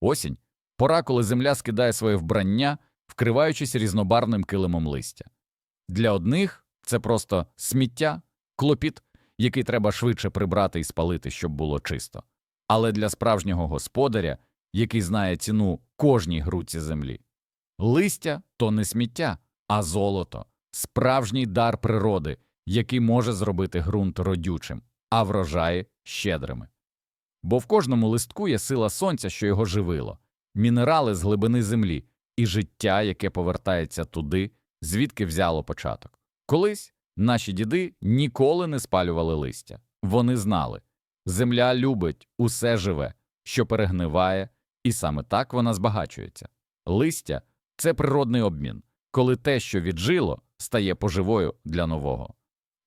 Осінь пора, коли земля скидає своє вбрання, вкриваючись різнобарвним килимом листя. Для одних це просто сміття, клопіт, який треба швидше прибрати і спалити, щоб було чисто. Але для справжнього господаря, який знає ціну кожній грудці землі, листя то не сміття, а золото, справжній дар природи, який може зробити ґрунт родючим, а врожаї щедрими. Бо в кожному листку є сила сонця, що його живило, мінерали з глибини землі і життя, яке повертається туди, звідки взяло початок. Колись наші діди ніколи не спалювали листя. Вони знали земля любить усе живе, що перегниває, і саме так вона збагачується. Листя це природний обмін, коли те, що віджило, стає поживою для нового.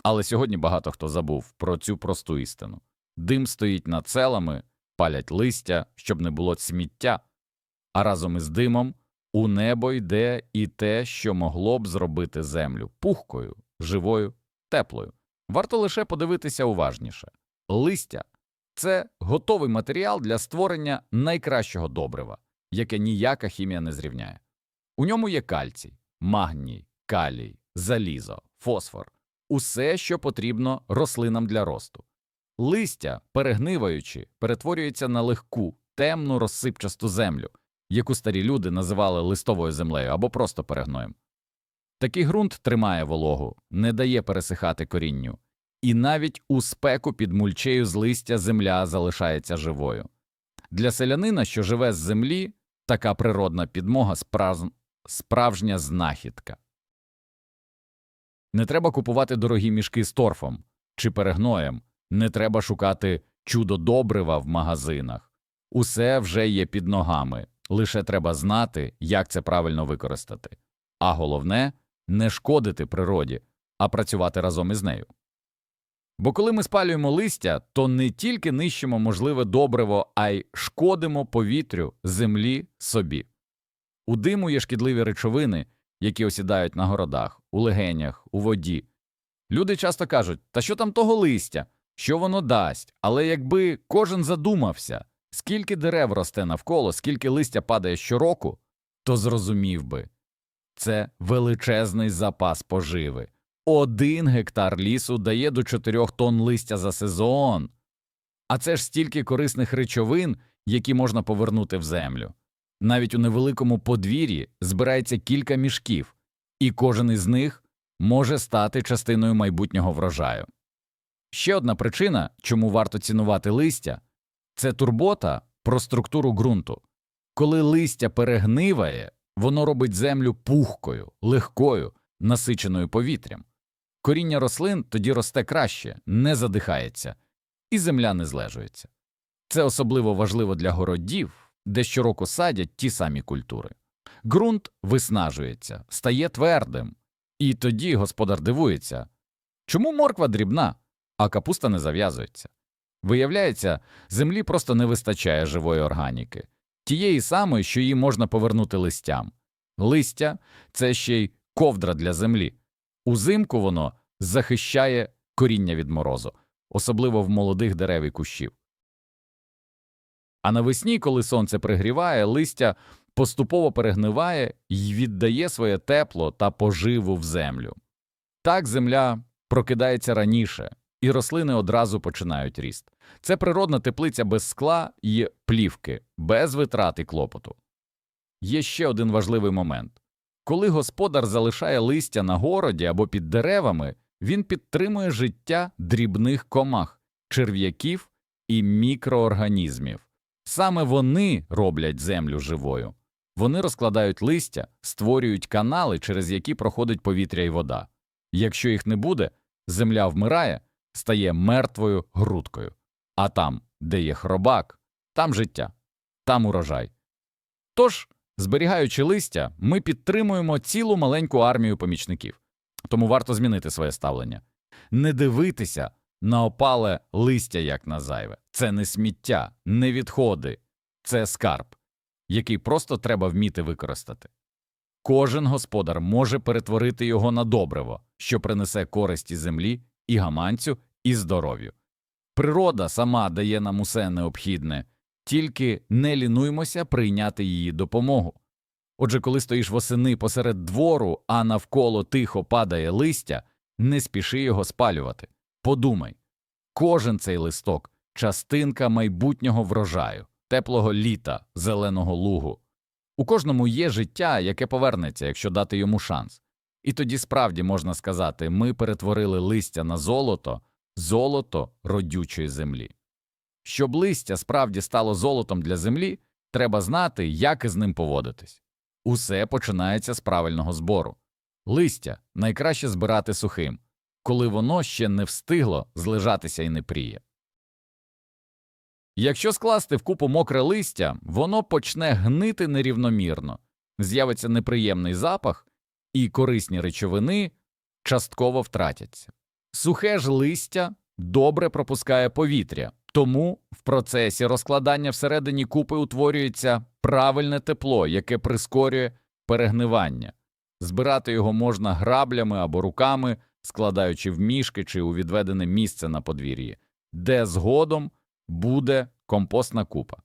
Але сьогодні багато хто забув про цю просту істину. Дим стоїть над селами, палять листя, щоб не було сміття, а разом із димом у небо йде і те, що могло б зробити землю пухкою, живою, теплою. Варто лише подивитися уважніше. Листя це готовий матеріал для створення найкращого добрива, яке ніяка хімія не зрівняє. У ньому є кальцій, магній, калій, залізо, фосфор усе, що потрібно рослинам для росту. Листя, перегниваючи, перетворюється на легку, темну розсипчасту землю, яку старі люди називали листовою землею або просто перегноєм. Такий ґрунт тримає вологу, не дає пересихати корінню, і навіть у спеку під мульчею з листя земля залишається живою. Для селянина, що живе з землі, така природна підмога справ... справжня знахідка. Не треба купувати дорогі мішки з торфом чи перегноєм, не треба шукати чудо добрива в магазинах. Усе вже є під ногами, лише треба знати, як це правильно використати. А головне не шкодити природі, а працювати разом із нею. Бо коли ми спалюємо листя, то не тільки нищимо можливе добриво, а й шкодимо повітрю, землі, собі. У диму є шкідливі речовини, які осідають на городах, у легенях, у воді. Люди часто кажуть, та що там того листя, що воно дасть, але якби кожен задумався, скільки дерев росте навколо, скільки листя падає щороку, то зрозумів би це величезний запас поживи. Один гектар лісу дає до 4 тонн листя за сезон, а це ж стільки корисних речовин, які можна повернути в землю. Навіть у невеликому подвір'ї збирається кілька мішків, і кожен із них може стати частиною майбутнього врожаю. Ще одна причина, чому варто цінувати листя, це турбота про структуру ґрунту. Коли листя перегниває, воно робить землю пухкою, легкою, насиченою повітрям. Коріння рослин тоді росте краще, не задихається, і земля не злежується. Це особливо важливо для городів, де щороку садять ті самі культури. Ґрунт виснажується, стає твердим, і тоді господар дивується чому морква дрібна, а капуста не зав'язується. Виявляється, землі просто не вистачає живої органіки, тієї самої, що її можна повернути листям. Листя це ще й ковдра для землі. Узимку воно захищає коріння від морозу, особливо в молодих дерев і кущів. А навесні, коли сонце пригріває, листя поступово перегниває і віддає своє тепло та поживу в землю. Так земля прокидається раніше, і рослини одразу починають ріст. Це природна теплиця без скла і плівки, без витрат і клопоту. Є ще один важливий момент коли господар залишає листя на городі або під деревами, він підтримує життя дрібних комах, черв'яків і мікроорганізмів. Саме вони роблять землю живою. Вони розкладають листя, створюють канали, через які проходить повітря і вода. Якщо їх не буде, земля вмирає, стає мертвою грудкою. А там, де є хробак, там життя, там урожай. Тож, зберігаючи листя, ми підтримуємо цілу маленьку армію помічників. Тому варто змінити своє ставлення, не дивитися на опале листя як на зайве. Це не сміття, не відходи, це скарб, який просто треба вміти використати. Кожен господар може перетворити його на добриво, що принесе користі землі і гаманцю, і здоров'ю. Природа сама дає нам усе необхідне, тільки не лінуймося прийняти її допомогу. Отже, коли стоїш восени посеред двору, а навколо тихо падає листя, не спіши його спалювати. Подумай, кожен цей листок частинка майбутнього врожаю, теплого літа, зеленого лугу. У кожному є життя, яке повернеться, якщо дати йому шанс. І тоді справді можна сказати, ми перетворили листя на золото, золото родючої землі. Щоб листя справді стало золотом для землі, треба знати, як із ним поводитись. Усе починається з правильного збору. Листя найкраще збирати сухим, коли воно ще не встигло злежатися і не пріє. Якщо скласти в купу мокре листя, воно почне гнити нерівномірно, з'явиться неприємний запах, і корисні речовини частково втратяться. Сухе ж листя добре пропускає повітря, тому в процесі розкладання всередині купи утворюється правильне тепло, яке прискорює перегнивання. Збирати його можна граблями або руками, складаючи в мішки чи у відведене місце на подвір'ї, де згодом буде компостна купа.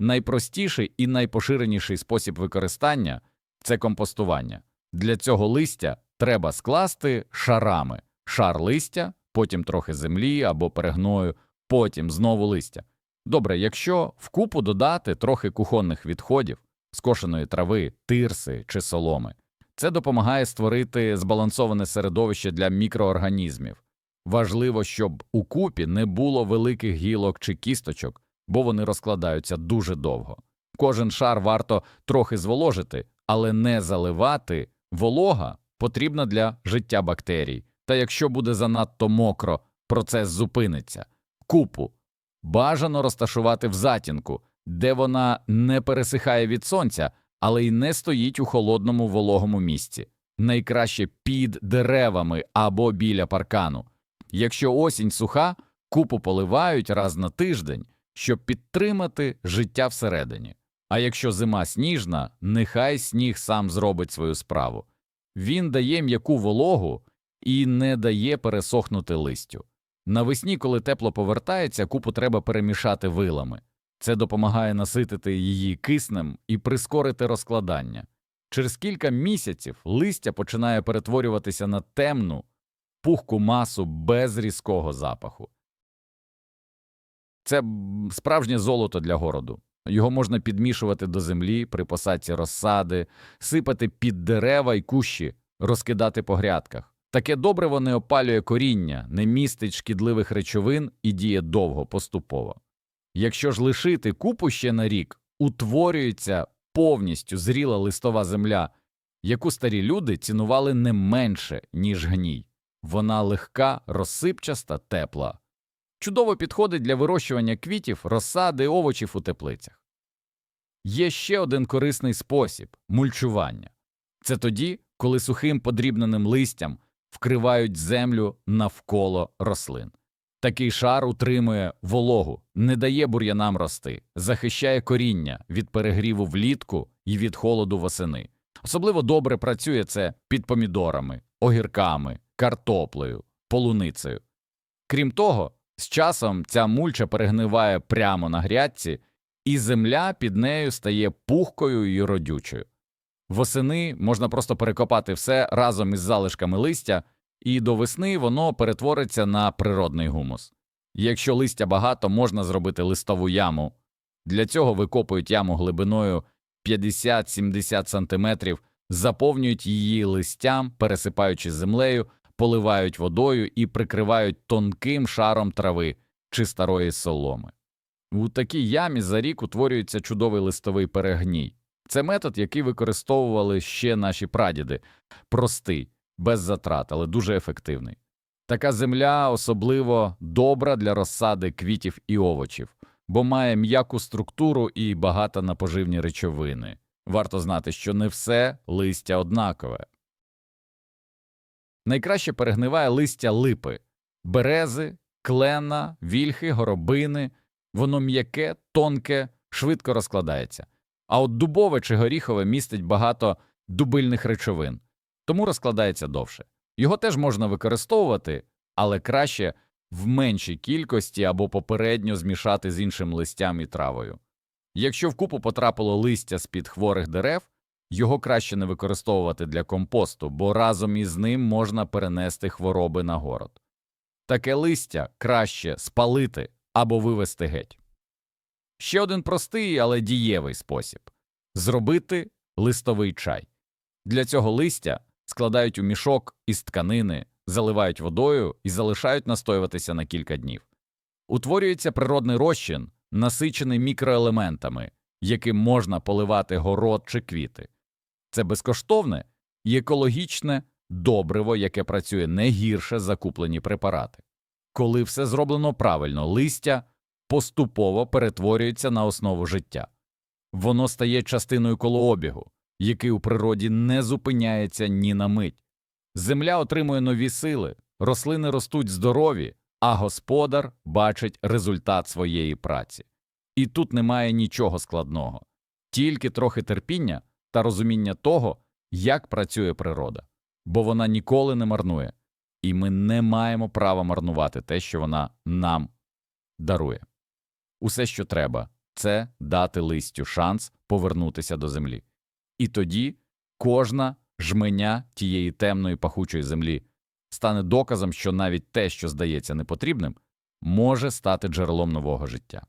Найпростіший і найпоширеніший спосіб використання це компостування. Для цього листя треба скласти шарами шар листя, потім трохи землі або перегною, потім знову листя. Добре, якщо в купу додати трохи кухонних відходів, скошеної трави, тирси чи соломи, це допомагає створити збалансоване середовище для мікроорганізмів. Важливо, щоб у купі не було великих гілок чи кісточок, бо вони розкладаються дуже довго. Кожен шар варто трохи зволожити, але не заливати. Волога потрібна для життя бактерій, та якщо буде занадто мокро, процес зупиниться. Купу бажано розташувати в затінку, де вона не пересихає від сонця, але й не стоїть у холодному вологому місці, найкраще під деревами або біля паркану. Якщо осінь суха, купу поливають раз на тиждень, щоб підтримати життя всередині. А якщо зима сніжна, нехай сніг сам зробить свою справу. Він дає м'яку вологу і не дає пересохнути листю. Навесні, коли тепло повертається, купу треба перемішати вилами. Це допомагає наситити її киснем і прискорити розкладання. Через кілька місяців листя починає перетворюватися на темну, пухку масу без різкого запаху. Це справжнє золото для городу. Його можна підмішувати до землі при посадці розсади, сипати під дерева й кущі, розкидати по грядках. Таке добриво не опалює коріння, не містить шкідливих речовин і діє довго, поступово. Якщо ж лишити купу ще на рік, утворюється повністю зріла листова земля, яку старі люди цінували не менше, ніж гній. Вона легка, розсипчаста, тепла. Чудово підходить для вирощування квітів, розсади, овочів у теплицях. Є ще один корисний спосіб мульчування. Це тоді, коли сухим подрібненим листям вкривають землю навколо рослин. Такий шар утримує вологу, не дає бур'янам рости, захищає коріння від перегріву влітку і від холоду восени. Особливо добре працює це під помідорами, огірками, картоплею, полуницею. Крім того, з часом ця мульча перегниває прямо на грядці, і земля під нею стає пухкою і родючою. Восени можна просто перекопати все разом із залишками листя, і до весни воно перетвориться на природний гумус. Якщо листя багато, можна зробити листову яму. Для цього викопують яму глибиною 50-70 см, заповнюють її листям, пересипаючи землею, поливають водою і прикривають тонким шаром трави чи старої соломи. У такій ямі за рік утворюється чудовий листовий перегній. Це метод, який використовували ще наші прадіди. Простий, без затрат, але дуже ефективний. Така земля особливо добра для розсади квітів і овочів, бо має м'яку структуру і багата на поживні речовини. Варто знати, що не все листя однакове. Найкраще перегниває листя липи, берези, клена, вільхи, горобини. Воно м'яке, тонке, швидко розкладається. А от дубове чи горіхове містить багато дубильних речовин, тому розкладається довше. Його теж можна використовувати, але краще в меншій кількості або попередньо змішати з іншим листям і травою. Якщо в купу потрапило листя з-під хворих дерев, його краще не використовувати для компосту, бо разом із ним можна перенести хвороби на город. Таке листя краще спалити або вивести геть. Ще один простий, але дієвий спосіб зробити листовий чай. Для цього листя складають у мішок із тканини, заливають водою і залишають настоюватися на кілька днів. Утворюється природний розчин, насичений мікроелементами, яким можна поливати город чи квіти. Це безкоштовне і екологічне добриво, яке працює не гірше за куплені препарати. Коли все зроблено правильно, листя поступово перетворюється на основу життя. Воно стає частиною колообігу, який у природі не зупиняється ні на мить. Земля отримує нові сили, рослини ростуть здорові, а господар бачить результат своєї праці. І тут немає нічого складного, тільки трохи терпіння та розуміння того, як працює природа, бо вона ніколи не марнує, і ми не маємо права марнувати те, що вона нам дарує. Усе, що треба, це дати листю шанс повернутися до землі. І тоді кожна жменя тієї темної пахучої землі стане доказом, що навіть те, що здається непотрібним, може стати джерелом нового життя.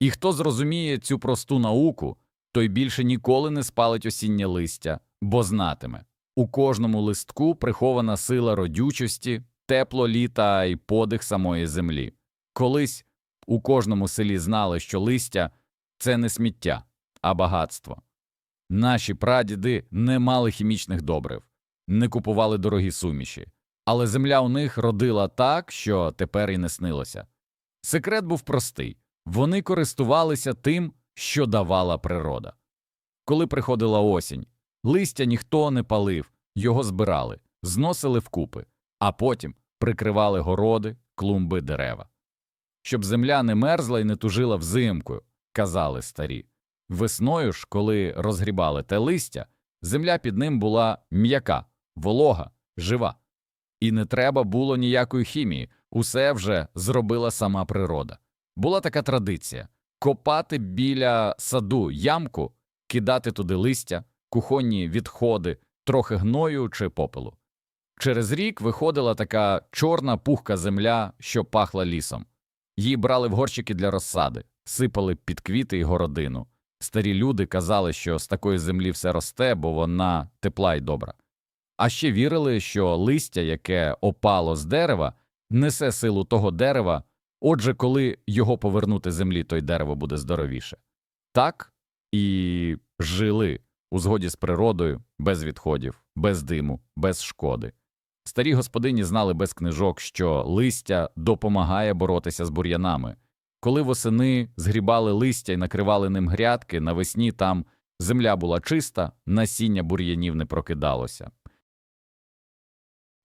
І хто зрозуміє цю просту науку, той більше ніколи не спалить осіннє листя, бо знатиме у кожному листку прихована сила родючості, тепло літа і подих самої землі. Колись у кожному селі знали, що листя це не сміття, а багатство. Наші прадіди не мали хімічних добрив, не купували дорогі суміші, але земля у них родила так, що тепер і не снилося. Секрет був простий вони користувалися тим, що давала природа. Коли приходила осінь, листя ніхто не палив, його збирали, зносили вкупи, а потім прикривали городи, клумби, дерева. Щоб земля не мерзла і не тужила взимку, казали старі. Весною ж, коли розгрібали те листя, земля під ним була м'яка, волога, жива. І не треба було ніякої хімії, усе вже зробила сама природа. Була така традиція копати біля саду ямку, кидати туди листя, кухонні відходи, трохи гною чи попелу. Через рік виходила така чорна пухка земля, що пахла лісом. Її брали в горщики для розсади, сипали під квіти і городину. Старі люди казали, що з такої землі все росте, бо вона тепла й добра. А ще вірили, що листя, яке опало з дерева, несе силу того дерева, отже, коли його повернути землі, то й дерево буде здоровіше. Так і жили у згоді з природою, без відходів, без диму, без шкоди. Старі господині знали без книжок, що листя допомагає боротися з бур'янами. Коли восени згрібали листя і накривали ним грядки, навесні там земля була чиста, насіння бур'янів не прокидалося.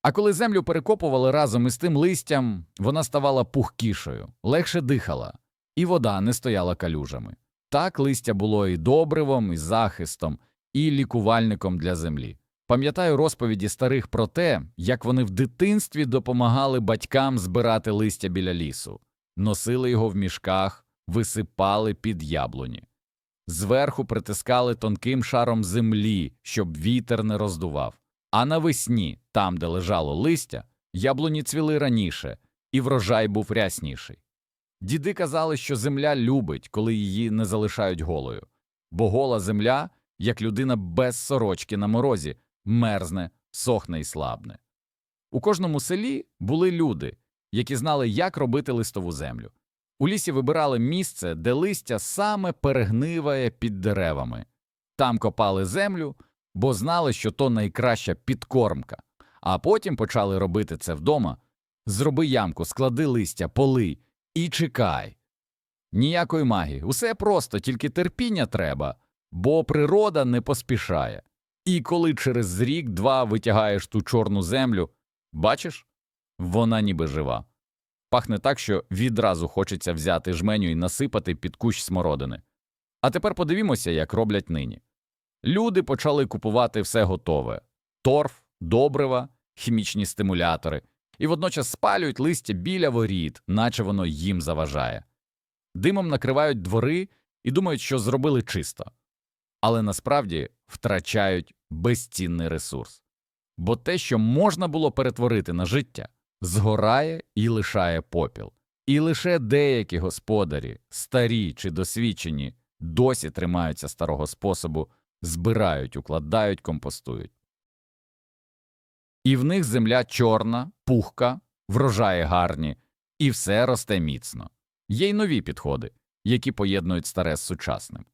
А коли землю перекопували разом із тим листям, вона ставала пухкішою, легше дихала, і вода не стояла калюжами. Так листя було і добривом, і захистом, і лікувальником для землі. Пам'ятаю розповіді старих про те, як вони в дитинстві допомагали батькам збирати листя біля лісу, носили його в мішках, висипали під яблуні. Зверху притискали тонким шаром землі, щоб вітер не роздував. А навесні, там, де лежало листя, яблуні цвіли раніше, і врожай був рясніший. Діди казали, що земля любить, коли її не залишають голою, бо гола земля, як людина без сорочки на морозі, мерзне, сохне і слабне. У кожному селі були люди, які знали, як робити листову землю. У лісі вибирали місце, де листя саме перегниває під деревами. Там копали землю, бо знали, що то найкраща підкормка, а потім почали робити це вдома. Зроби ямку, склади листя, полий і чекай. Ніякої магії, усе просто, тільки терпіння треба, бо природа не поспішає. І коли через рік два витягаєш ту чорну землю, бачиш, вона ніби жива. Пахне так, що відразу хочеться взяти жменю і насипати під кущ смородини. А тепер подивімося, як роблять нині. Люди почали купувати все готове торф, добрива, хімічні стимулятори, і водночас спалюють листя біля воріт, наче воно їм заважає. димом накривають двори і думають, що зробили чисто. Але насправді втрачають безцінний ресурс. Бо те, що можна було перетворити на життя, згорає і лишає попіл. І лише деякі господарі, старі чи досвідчені, досі тримаються старого способу, збирають, укладають, компостують. І в них земля чорна, пухка, врожаї гарні, і все росте міцно. Є й нові підходи, які поєднують старе з сучасним.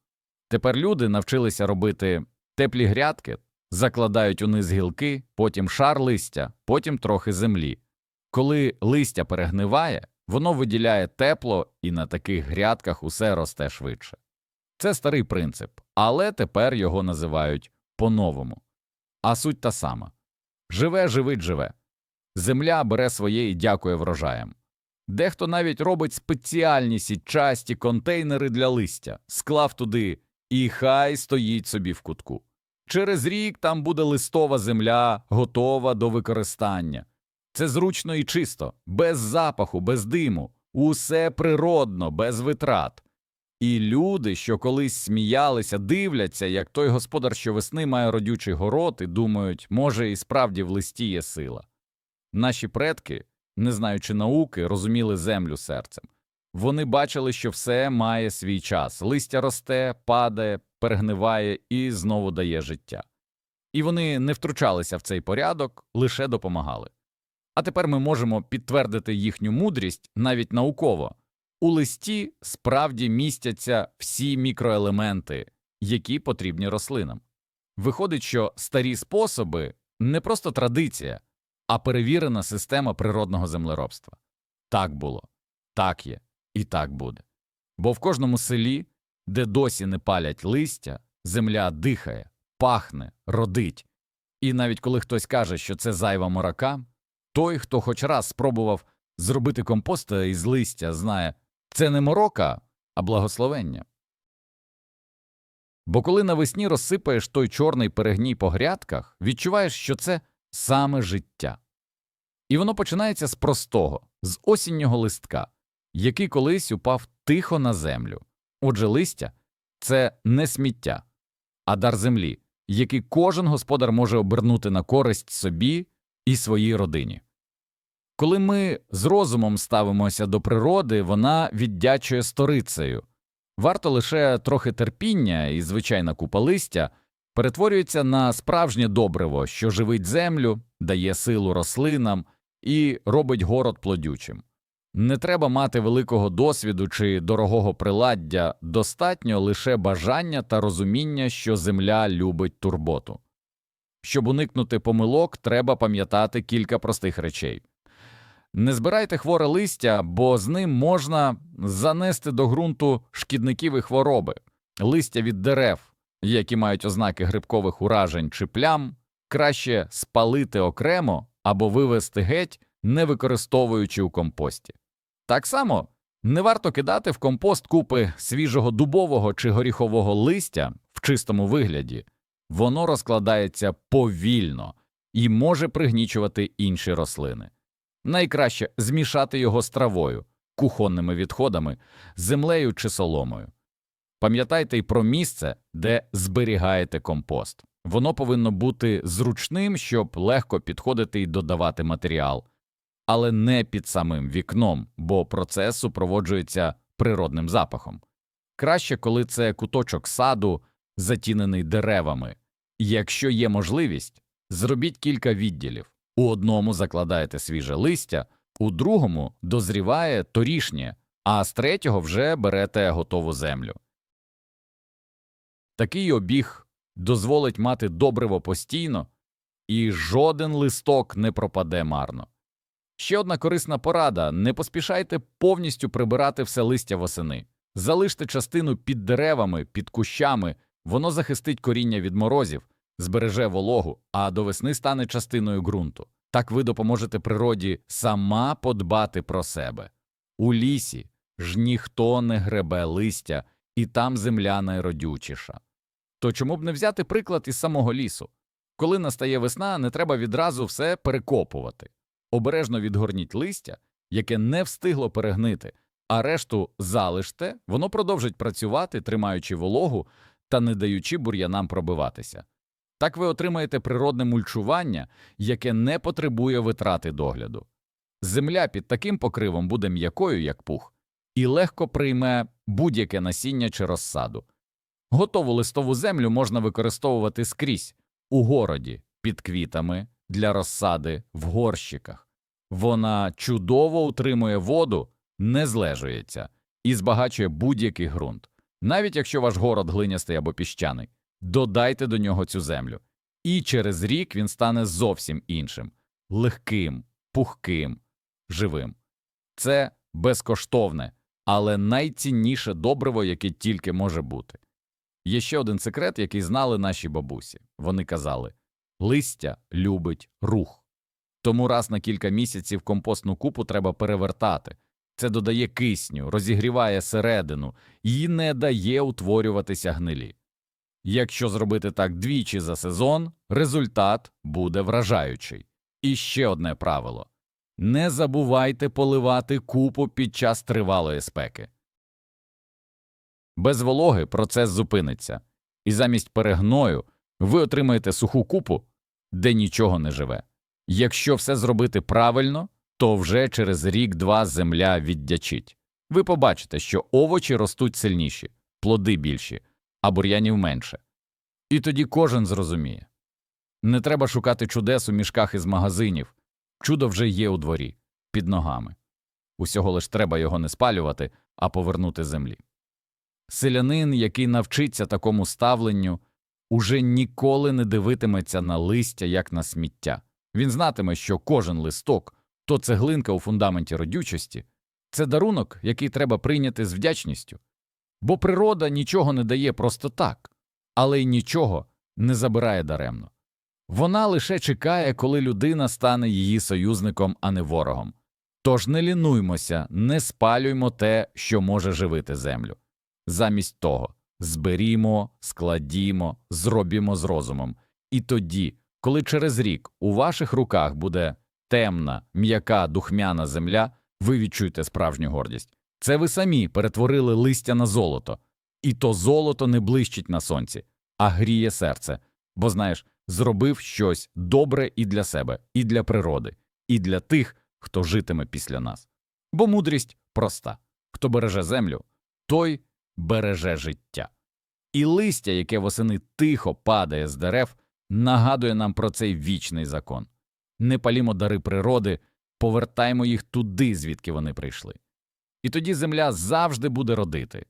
Тепер люди навчилися робити теплі грядки, закладають униз гілки, потім шар листя, потім трохи землі. Коли листя перегниває, воно виділяє тепло, і на таких грядках усе росте швидше. Це старий принцип, але тепер його називають по-новому. А суть та сама живе, живить, живе. Земля бере своє і дякує врожаям. Дехто навіть робить спеціальні сітчасті контейнери для листя, склав туди і хай стоїть собі в кутку. Через рік там буде листова земля, готова до використання. Це зручно і чисто, без запаху, без диму, усе природно, без витрат. І люди, що колись сміялися, дивляться, як той господар щовесни має родючий город, і думають, може, і справді в листі є сила. Наші предки, не знаючи науки, розуміли землю серцем. Вони бачили, що все має свій час листя росте, падає, перегниває і знову дає життя. І вони не втручалися в цей порядок, лише допомагали. А тепер ми можемо підтвердити їхню мудрість навіть науково. У листі справді містяться всі мікроелементи, які потрібні рослинам. Виходить, що старі способи не просто традиція, а перевірена система природного землеробства. Так було, так є і так буде. Бо в кожному селі, де досі не палять листя, земля дихає, пахне, родить. І навіть коли хтось каже, що це зайва морака, той, хто хоч раз спробував зробити компост із листя, знає, це не морока, а благословення. Бо коли навесні розсипаєш той чорний перегній по грядках, відчуваєш, що це саме життя. І воно починається з простого, з осіннього листка, який колись упав тихо на землю. Отже, листя це не сміття, а дар землі, який кожен господар може обернути на користь собі і своїй родині. Коли ми з розумом ставимося до природи, вона віддячує сторицею. Варто лише трохи терпіння і звичайна купа листя перетворюється на справжнє добриво, що живить землю, дає силу рослинам і робить город плодючим. Не треба мати великого досвіду чи дорогого приладдя, достатньо лише бажання та розуміння, що земля любить турботу. Щоб уникнути помилок, треба пам'ятати кілька простих речей. Не збирайте хворе листя, бо з ним можна занести до ґрунту шкідників і хвороби, листя від дерев, які мають ознаки грибкових уражень чи плям, краще спалити окремо або вивести геть, не використовуючи у компості. Так само не варто кидати в компост купи свіжого дубового чи горіхового листя в чистому вигляді, воно розкладається повільно і може пригнічувати інші рослини. Найкраще змішати його з травою, кухонними відходами, землею чи соломою. Пам'ятайте й про місце, де зберігаєте компост. Воно повинно бути зручним, щоб легко підходити і додавати матеріал, але не під самим вікном, бо процес супроводжується природним запахом. Краще, коли це куточок саду, затінений деревами. Якщо є можливість, зробіть кілька відділів. У одному закладаєте свіже листя, у другому дозріває торішнє, а з третього вже берете готову землю. Такий обіг дозволить мати добриво постійно, і жоден листок не пропаде марно. Ще одна корисна порада не поспішайте повністю прибирати все листя восени, залиште частину під деревами, під кущами, воно захистить коріння від морозів, збереже вологу, а до весни стане частиною ґрунту. Так ви допоможете природі сама подбати про себе. У лісі ж ніхто не гребе листя, і там земля найродючіша. То чому б не взяти приклад із самого лісу? Коли настає весна, не треба відразу все перекопувати. Обережно відгорніть листя, яке не встигло перегнити, а решту залиште, воно продовжить працювати, тримаючи вологу та не даючи бур'янам пробиватися. Так ви отримаєте природне мульчування, яке не потребує витрати догляду. Земля під таким покривом буде м'якою, як пух, і легко прийме будь-яке насіння чи розсаду. Готову листову землю можна використовувати скрізь у городі, під квітами, для розсади, в горщиках. Вона чудово утримує воду, не злежується і збагачує будь-який ґрунт. Навіть якщо ваш город глинястий або піщаний, додайте до нього цю землю. І через рік він стане зовсім іншим легким, пухким, живим. Це безкоштовне, але найцінніше добриво, яке тільки може бути. Є ще один секрет, який знали наші бабусі. Вони казали листя любить рух. Тому раз на кілька місяців компостну купу треба перевертати. Це додає кисню, розігріває середину і не дає утворюватися гнилі. Якщо зробити так двічі за сезон, результат буде вражаючий. І ще одне правило не забувайте поливати купу під час тривалої спеки. Без вологи процес зупиниться, і замість перегною ви отримаєте суху купу, де нічого не живе. Якщо все зробити правильно, то вже через рік-два земля віддячить. Ви побачите, що овочі ростуть сильніші, плоди більші, а бур'янів менше. І тоді кожен зрозуміє. Не треба шукати чудес у мішках із магазинів. Чудо вже є у дворі, під ногами. Усього лиш треба його не спалювати, а повернути землі. Селянин, який навчиться такому ставленню, уже ніколи не дивитиметься на листя як на сміття. Він знатиме, що кожен листок то цеглинка у фундаменті родючості, це дарунок, який треба прийняти з вдячністю. Бо природа нічого не дає просто так, але й нічого не забирає даремно. Вона лише чекає, коли людина стане її союзником, а не ворогом. Тож не лінуймося, не спалюймо те, що може живити землю. Замість того зберімо, складімо, зробімо з розумом. І тоді, коли через рік у ваших руках буде темна, м'яка, духмяна земля, ви відчуєте справжню гордість. Це ви самі перетворили листя на золото, і то золото не блищить на сонці, а гріє серце, бо знаєш, зробив щось добре і для себе, і для природи, і для тих, хто житиме після нас. Бо мудрість проста хто береже землю, той береже життя. І листя, яке восени тихо падає з дерев, нагадує нам про цей вічний закон. Не палімо дари природи, повертаймо їх туди, звідки вони прийшли. І тоді земля завжди буде родити,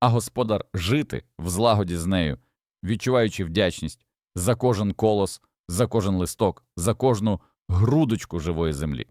а господар жити в злагоді з нею, відчуваючи вдячність за кожен колос, за кожен листок, за кожну грудочку живої землі.